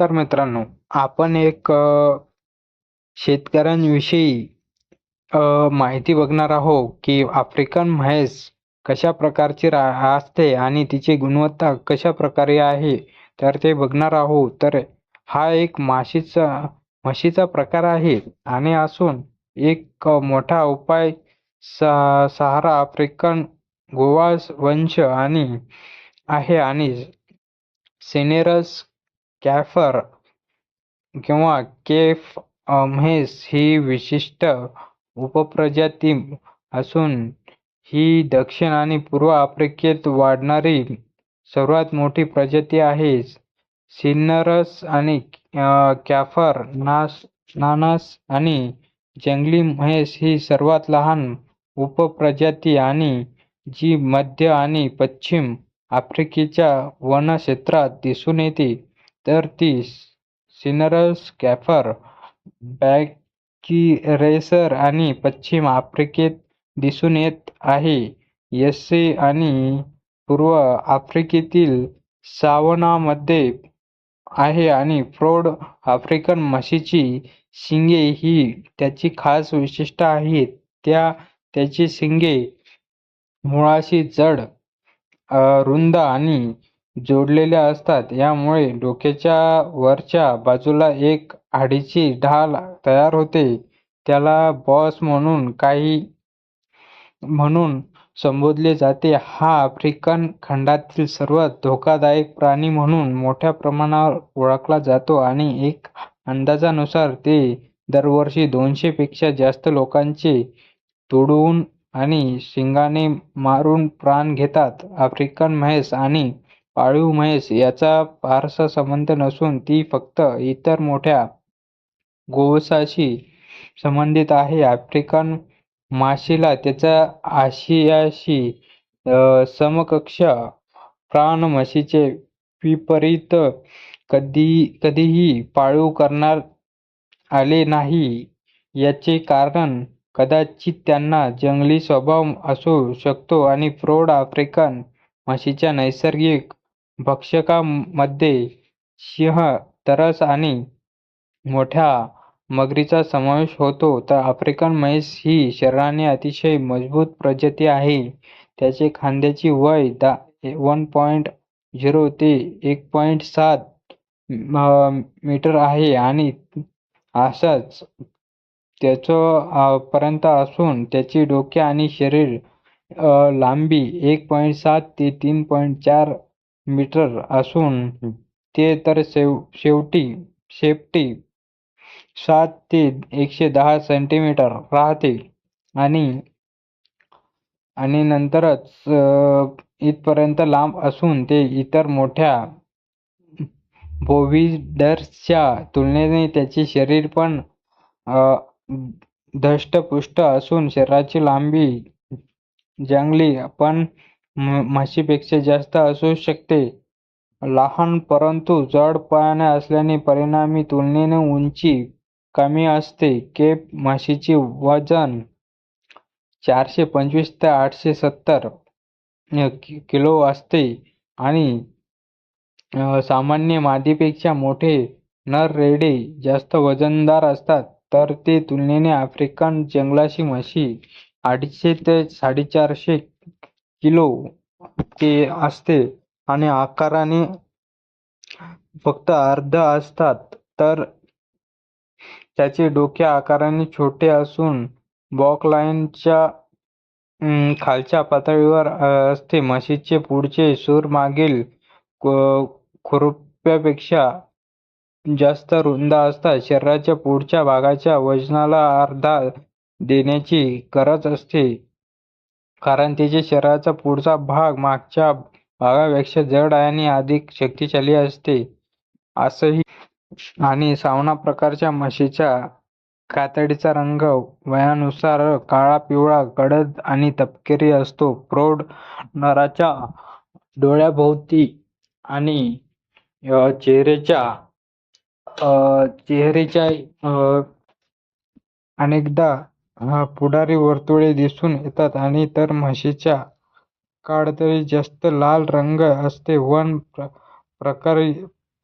नमस्कार मित्रांनो आपण एक शेतकऱ्यांविषयी माहिती बघणार आहोत की आफ्रिकन म्हैस कशा प्रकारची रा असते आणि तिची गुणवत्ता कशा प्रकारे आहे तर ते बघणार आहोत. तर हा एक माशीचा म्हशीचा प्रकार आहे आणि असून एक मोठा उपाय सा सहारा आफ्रिकन गोवा वंश आणि आहे आणि सिनेरस कॅफर किंवा केफ म्हैस ही विशिष्ट उपप्रजाती असून ही दक्षिण आणि पूर्व आफ्रिकेत वाढणारी सर्वात मोठी प्रजाती आहे. सिन्नरस आणि कॅफर नास नानस आणि जंगली म्हैस ही सर्वात लहान उपप्रजाती आणि जी मध्य आणि पश्चिम आफ्रिकेच्या वनक्षेत्रात दिसून येते तर ती सिनरस कॅफर बॅकिरेसर आणि पश्चिम आफ्रिकेत दिसून येत आहे. एसे आणि पूर्व आफ्रिकेतील सावनामध्ये आहे आणि प्रौढ आफ्रिकन म्हशीची शिंगे ही त्याची खास वैशिष्ट्ये आहेत. त्या त्याची शिंगे मुळाशी जड, रुंद आणि जोडलेल्या असतात. यामुळे डोक्याच्या वरच्या बाजूला एक हाडीची ढाल तयार होते. त्याला बॉस म्हणून काही म्हणून संबोधले जाते. हा आफ्रिकन खंडातील सर्वात धोकादायक प्राणी म्हणून मोठ्या प्रमाणावर ओळखला जातो आणि एक अंदाजानुसार ते दरवर्षी दोनशे पेक्षा जास्त लोकांचे तुडवून आणि शिंगाने मारून प्राण घेतात. आफ्रिकन म्हैस आणि पाळीव म्हैस याचा फारसा संबंध नसून ती फक्त इतर मोठ्या गोवंशाशी संबंधित आहे. आफ्रिकन माशीला त्याचा आशियाशी समकक्ष प्राण म्हशीचे विपरीत कधीही पाळीव करण्यात आले नाही. याचे कारण कदाचित त्यांना जंगली स्वभाव असू शकतो आणि प्रौढ आफ्रिकन म्हशीच्या नैसर्गिक भक्षकामध्ये सिंह, तरस आणि मोठ्या मगरीचा समावेश होतो. तर आफ्रिकन म्हैस ही शरीराने अतिशय मजबूत प्रजाती आहे. त्याचे खांद्याचे वय दा वन पॉईंट झिरो ते एक पॉईंट सात मीटर आहे आणि असाच त्याचं पर्यंत असून त्याची डोके आणि शरीर लांबी एक पॉईंट सात ते तीन पॉईंट चार मीटर असून ते तर शेव शेवटी शेपटी सात ते एकशे दहा सेंटीमीटर राहते. आणि नंतरच इथपर्यंत लांब असून ते इतर मोठ्या बोविडर्सच्या तुलनेने त्याचे शरीर पण धष्टपुष्ट असून शरीराची लांबी जंगली पण म्हशीपेक्षा जास्त असू शकते. लहान परंतु जड पायाने असल्याने परिणामी तुलनेने उंची कमी असते. केप म्हशीचे वजन चारशे पंचवीस ते आठशे सत्तर किलो असते आणि सामान्य मादीपेक्षा मोठे नर रेडे जास्त वजनदार असतात. तर ते तुलनेने आफ्रिकन जंगली म्हशी अडीचशे ते साडेचारशे किलो ते असते आणि आकाराने फक्त अर्ध असतात. तर त्याचे डोके आकाराने छोटे असून बॅकलाइनच्या खालच्या पातळीवर असते. म्हशीचे पुढचे सूर मागील खुरप्यापेक्षा जास्त रुंद असतात. शरीराच्या पुढच्या भागाच्या वजनाला आधार देण्याची गरज असते कारण तिच्या शरीराचा पुढचा भाग मागच्या भागापेक्षा जड आणि अधिक शक्तिशाली असते. आणि सावना प्रकारच्या म्हशीच्या कातडीचा रंग वयानुसार काळा, पिवळा, गडद आणि तपकिरी असतो. प्रौढ नराच्या डोळ्यांभोवती आणि चेहऱ्याच्या अनेकदा पुढारी वर्तुळे दिसून येतात आणि तर म्हशीच्या काळतरी जास्त लाल रंग असते. वन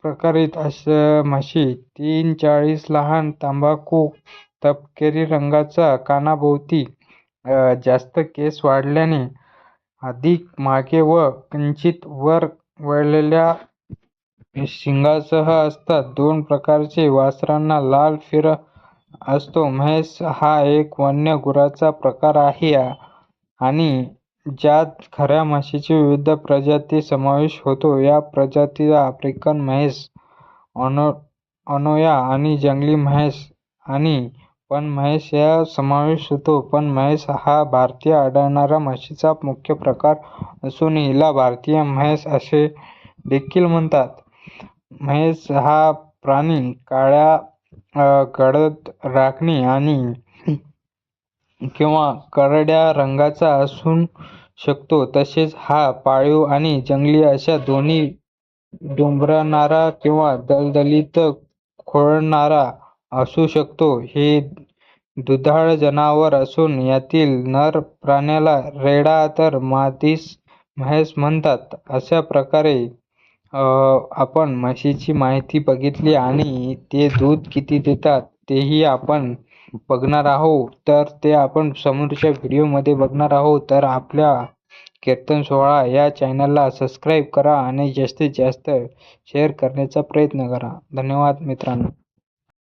प्रकारित अशा म्हशी तीन चाळीस लहान तंबाखू तपकिरी रंगाचा कानाभोवती जास्त केस वाढल्याने अधिक मागे व किंचित वर वळलेल्या शिंगासह असतात. दोन प्रकारचे वासरांना लाल फिर असतो. म्हैस हा एक वन्य गुरांचा प्रकार आहे आणि ज्यात खऱ्या म्हशीची विविध प्रजाती समावेश होतो. या प्रजातीत आफ्रिकन म्हैस, अनोया आणि जंगली म्हैस आणि पण म्हैस यांचा समावेश होतो. पण म्हैस हा भारतात आढळणारा म्हशीचा मुख्य प्रकार असून हिला भारतीय म्हैस असे देखील म्हणतात. म्हैस हा प्राणी काळ्या, गडद आणि किंवा करड्या रंगाचा असू शकतो. तसेच हा पाळीव आणि जंगली अशा दोन्ही डुंबणारा किंवा दलदलीत खोळणारा असू शकतो. हे दुधाळ जनावर असून यातील नर प्राण्याला रेडा तर मादीस म्हैस म्हणतात. अशा प्रकारे आपण म्हशीची माहिती बघितली आणि ते दूध किती देतात तेही आपण बघणार आहोत. तर ते आपण समोरच्या व्हिडिओमध्ये बघणार आहोत. तर आपल्या कीर्तन सोहळा या चॅनलला सबस्क्राईब करा आणि जास्तीत जास्त शेअर करण्याचा प्रयत्न करा. धन्यवाद मित्रांनो.